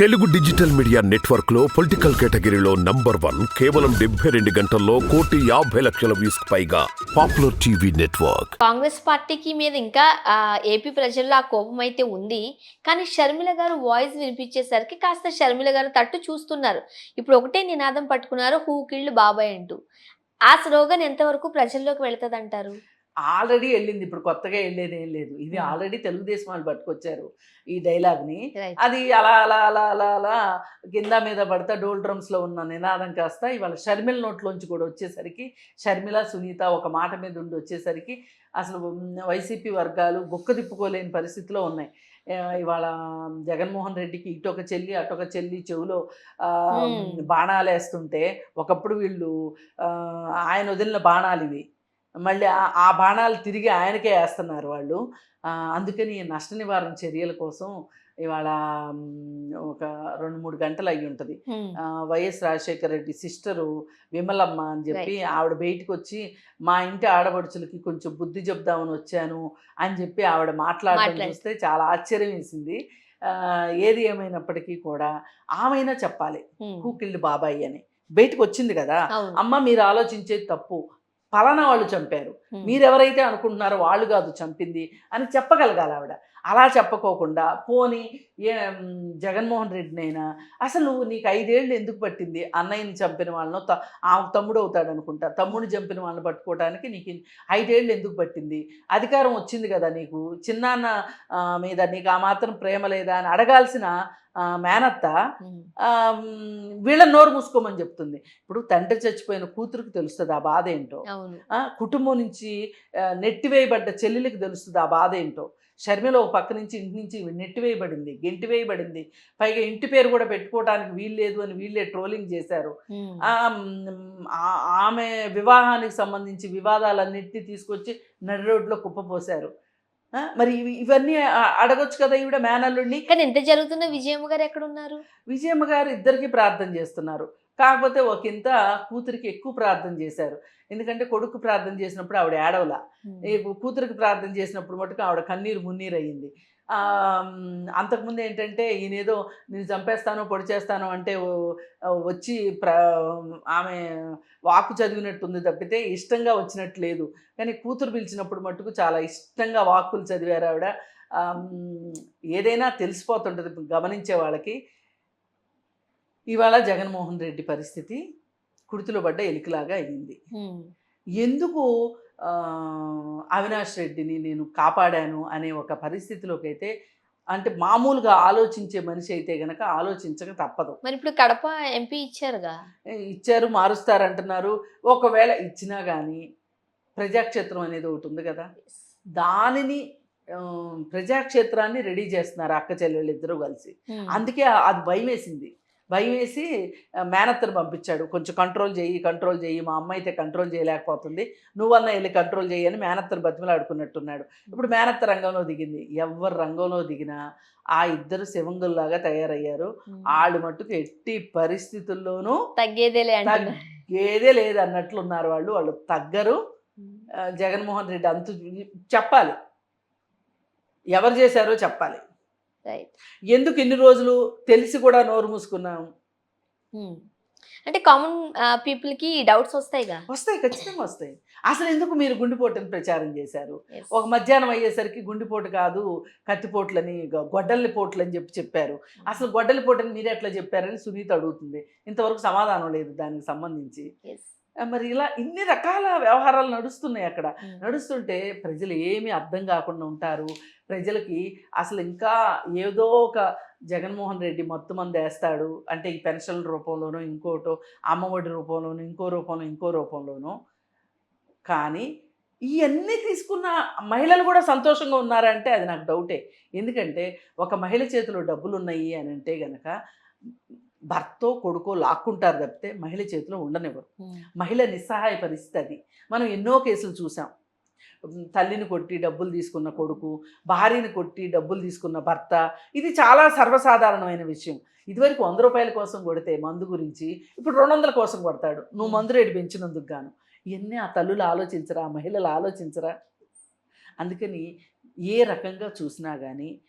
Telugu digital media నెట్వర్క్లో political కేటగిరీలో number one కేవలం డెబ్బై రెండు గంటల్లో కోటి యాభై లక్షల వ్యూస్ పైగా పాపులర్ టీవీ నెట్వర్క్. కాంగ్రెస్ పార్టీకి మీద ఇంకా ఏపీ ప్రజల్లో ఆ కోపం అయితే ఉంది. కానీ షర్మిల గారు వాయిస్ వినిపించేసరికి కాస్త షర్మిల గారు తట్టు చూస్తున్నారు. ఇప్పుడు ఒకటే నినాదం పట్టుకున్నారు హూ కిళ్ళు బాబాయ్ అంటూ. ఆ స్లోగన్ ఎంతవరకు ప్రజల్లోకి వెళ్తుంది అంటారు ఆల్రెడీ వెళ్ళింది ఇప్పుడు కొత్తగా వెళ్ళేది ఏం లేదు ఇది. ఆల్రెడీ తెలుగుదేశం వాళ్ళు పట్టుకొచ్చారు ఈ డైలాగ్ని. అది అలా అలా అలా అలా అలా కింద మీద పడతా డోల్ డ్రమ్స్లో ఉన్న నినాదం కాస్త ఇవాళ షర్మిల నోట్లోంచి కూడా వచ్చేసరికి షర్మిల సునీత ఒక మాట మీద ఉండి వచ్చేసరికి అసలు వైసీపీ వర్గాలు గుక్క తిప్పుకోలేని పరిస్థితిలో ఉన్నాయి ఇవాళ జగన్మోహన్ రెడ్డికి ఇటొక చెల్లి అటొక చెల్లి చెవులో ఆ. బాణాలు వేస్తుంటే ఒకప్పుడు వీళ్ళు ఆయన వదిలిన బాణాలు ఇవి మళ్ళీ ఆ- బాణాలు తిరిగి ఆయనకే వేస్తున్నారు వాళ్ళు. అందుకని నష్ట నివారణ చర్యల కోసం ఇవాళ ఒక రెండు మూడు గంటలు అయ్యి ఉంటుంది. వైఎస్ రాజశేఖర రెడ్డి సిస్టరు విమలమ్మ అని చెప్పి ఆవిడ బయటకు వచ్చి మా ఇంటి ఆడపడుచులకి కొంచెం బుద్ధి చెప్దామని వచ్చాను అని చెప్పి ఆవిడ మాట్లాడడం మాట్లాడి- చూస్తే చాలా ఆశ్చర్యం వేసింది. ఏది ఏమైనప్పటికీ కూడా ఆమెనా చెప్పాలి. హ్మ్. కూకిళ్ళు బాబాయ్ అని. బయటకు వచ్చింది కదా అమ్మ మీరు ఆలోచించేది తప్పు. పలానా వాళ్ళు చంపారు. మీరెవరైతే అనుకుంటున్నారో వాళ్ళు కాదు చంపింది అని చెప్పగలగాలి ఆవిడ. అలా చెప్పకోకుండా పోని ఏ జగన్మోహన్ రెడ్డినైనా అసలు నీకు ఐదేళ్ళు ఎందుకు పట్టింది? అన్నయ్యని చంపిన వాళ్ళను త ఆ తమ్ముడు అవుతాడు అనుకుంటా. తమ్ముడిని చంపిన వాళ్ళని పట్టుకోవడానికి నీకు ఐదేళ్ళు ఎందుకు పట్టింది? అధికారం వచ్చింది కదా నీకు? చిన్నాన్న మీద నీకు ఆ మాత్రం ప్రేమ లేదా అని అడగాల్సిన మేనత్త వీళ్ళ నోరు మూసుకోమని చెప్తుంది. ఇప్పుడు తండ్రి చచ్చిపోయిన కూతురికి తెలుస్తుంది ఆ బాధ ఏంటో. కుటుంబం నుంచి నెట్టివేయబడ్డ చెల్లెలికి తెలుస్తుంది ఆ బాధ ఏంటో. షర్మిల ఒక పక్క నుంచి ఇంటి నుంచి నెట్టివేయబడింది గెంటివేయబడింది పైగా ఇంటి పేరు కూడా పెట్టుకోవడానికి వీల్లేదు అని వీళ్ళే ట్రోలింగ్ చేశారు. ఆమె వివాహానికి సంబంధించి వివాదాలన్నింటినీ తీసుకొచ్చి నడి రోడ్లో కుప్పపోశారు మరి ఇవి- ఇవన్నీ అడగొచ్చు కదా ఈవిడ మేనల్లుడిని. కానీ ఎంత జరుగుతున్న విజయమ్మ గారు ఎక్కడ ఉన్నారు విజయమ్మ గారు ఇద్దరికి ప్రార్థన చేస్తున్నారు. కాకపోతే ఒక ఇంత కూతురికి ఎక్కువ ప్రార్థన చేశారు. ఎందుకంటే కొడుకు ప్రార్థన చేసినప్పుడు ఆవిడ ఏడవల. కూతురికి ప్రార్థన చేసినప్పుడు మటుకు ఆవిడ కన్నీరు మున్నీరు అయ్యింది అంతకుముందు ఏంటంటే ఈయనేదో నేను చంపేస్తాను పొడి చేస్తాను అంటే వచ్చి ప్ర ఆమె వాకు చదివినట్టుంది తప్పితే ఇష్టంగా వచ్చినట్టు లేదు. కానీ కూతురు పిలిచినప్పుడు మటుకు చాలా ఇష్టంగా వాక్కులు చదివారు ఆవిడ. ఏదైనా తెలిసిపోతుంటుంది గమనించే వాళ్ళకి. ఇవాళ జగన్మోహన్ రెడ్డి పరిస్థితి కుడితిలో పడ్డ ఎలికలాగా అయింది. ఎందుకు అవినాష్ రెడ్డిని నేను కాపాడాను అనే ఒక పరిస్థితిలోకి అయితే అంటే మామూలుగా ఆలోచించే మనిషి అయితే గనక ఆలోచించక తప్పదు. మరి ఇప్పుడు కడప ఎంపీ ఇచ్చారుగా? ఇచ్చారు మారుస్తారంటున్నారు. ఒకవేళ ఇచ్చినా కానీ ప్రజాక్షేత్రం అనేది ఒకటి ఉంది కదా. దానిని ప్రజాక్షేత్రాన్ని రెడీ చేస్తున్నారు అక్క చెల్లెళ్ళు ఇద్దరు కలిసి. హ్మ్. అందుకే అది భయం వేసింది భయం వేసి మేనత్తను పంపించాడు. కొంచెం కంట్రోల్ చేయి కంట్రోల్ చేయి మా అమ్మ అయితే కంట్రోల్ చేయలేకపోతుంది. నువ్వన్నా వెళ్ళి కంట్రోల్ చేయి అని మేనత్తను బతిమలాడుకున్నట్టున్నాడు. ఇప్పుడు మేనత్త రంగంలో దిగింది. ఎవరు రంగంలో దిగినా ఆ ఇద్దరు శివంగుల్లాగా తయారయ్యారు. వాళ్ళు మట్టుకు ఎట్టి పరిస్థితుల్లోనూ తగ్గేదేలే అంటున్నారు. తగ్గేదే లేదు అన్నట్లున్నారు వాళ్ళు. వాళ్ళు తగ్గరు. జగన్మోహన్ రెడ్డి అంతు చెప్పాలి. ఎవరు చేశారో చెప్పాలి. రైట్. ఎందుకు ఇన్ని రోజులు తెలిసి కూడా నోరు మూసుకున్నాం. అంటే కామన్ పీపుల్కి డౌట్స్ వస్తాయిగా వస్తాయి ఖచ్చితంగా వస్తాయి. అసలు ఎందుకు మీరు గుండెపోటుని ప్రచారం చేశారు. ఒక మధ్యాహ్నం అయ్యేసరికి గుండెపోటు కాదు కత్తిపోట్లని గొడ్డలి పోట్లు అని చెప్పి చెప్పారు. అసలు గొడ్డలి పోటని మీరు ఎట్లా చెప్పారని సునీత అడుగుతుంది. ఇంతవరకు సమాధానం లేదు దానికి సంబంధించి. మరి ఇలా ఇన్ని రకాల వ్యవహారాలు నడుస్తున్నాయి అక్కడ. నడుస్తుంటే ప్రజలు ఏమీ అర్థం కాకుండా ఉంటారు. ప్రజలకి అసలు ఇంకా ఏదో ఒక జగన్మోహన్ రెడ్డి మొత్తం మంది వేస్తాడు. అంటే ఈ పెన్షన్ రూపంలోనో ఇంకోటో అమ్మఒడి రూపంలోనో ఇంకో రూపంలో ఇంకో రూపంలోనో. కానీ ఇవన్నీ తీసుకున్న మహిళలు కూడా సంతోషంగా ఉన్నారంటే అది నాకు డౌటే. ఎందుకంటే ఒక మహిళ చేతిలో డబ్బులు ఉన్నాయి అని అంటే గనక భర్తో కొడుకో లాక్కుంటారు తప్పితే మహిళ చేతిలో ఉండనివ్వరు. మహిళ నిస్సహాయ పరిస్థితి. అది మనం ఎన్నో కేసులు చూసాం. తల్లిని కొట్టి డబ్బులు తీసుకున్న కొడుకు భార్యని కొట్టి డబ్బులు తీసుకున్న భర్త. ఇది చాలా సర్వసాధారణమైన విషయం. ఇదివరకు వంద రూపాయల కోసం కొడితే మందు గురించి ఇప్పుడు రెండు వందల కోసం కొడతాడు. నువ్వు మందు రేటు పెంచినందుకు గాను. ఇవన్నీ ఆ తల్లులు ఆలోచించరా ఆ మహిళలు ఆలోచించరా? అందుకని ఏ రకంగా చూసినా కానీ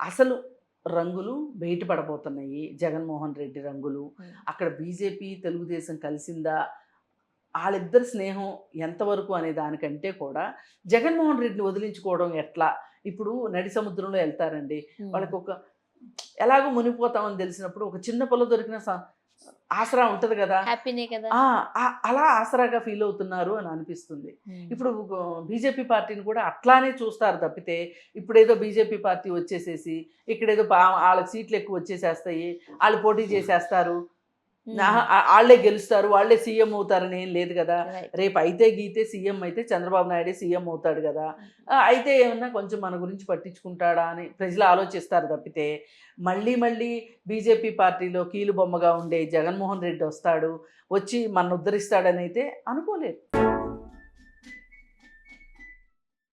అసలు రంగులు బయటపడబోతున్నాయి జగన్మోహన్ రెడ్డి రంగులు. అక్కడ బీజేపీ తెలుగుదేశం కలిసిందా? వాళ్ళిద్దరి స్నేహం ఎంతవరకు అనే దానికంటే కూడా జగన్మోహన్ రెడ్డిని వదిలించుకోవడం ఎట్లా? ఇప్పుడు నడి సముద్రంలో వెళ్తారండి. వాళ్ళకి ఒక ఎలాగో మునిగిపోతామని తెలిసినప్పుడు ఒక చిన్న పొల దొరికిన స- ఆసరా ఉంటుంది కదా. హ్యాపీనే కదా. అలా ఆసరాగా ఫీల్ అవుతున్నారు అని అనిపిస్తుంది. ఇప్పుడు బీజేపీ పార్టీని కూడా అట్లానే చూస్తారు తప్పితే ఇప్పుడు ఏదో బీజేపీ పార్టీ వచ్చేసేసి ఇక్కడేదో వాళ్ళకి సీట్లు ఎక్కువ వచ్చేసేస్తాయి వాళ్ళు పోటీ చేసేస్తారు. వాళ్ళే గెలుస్తారు వాళ్ళే సీఎం అవుతారని ఏం లేదు కదా. రేపు అయితే గీతే సీఎం అయితే చంద్రబాబు నాయుడే సీఎం అవుతాడు కదా. అయితే ఏమన్నా కొంచెం మన గురించి పట్టించుకుంటాడా అని ప్రజలు ఆలోచిస్తారు తప్పితే మళ్ళీ మళ్ళీ బీజేపీ పార్టీలో కీలు బొమ్మగా ఉండే జగన్మోహన్ రెడ్డి వస్తాడు వచ్చి మన ఉద్ధరిస్తాడని అయితే అనుకోలేదు.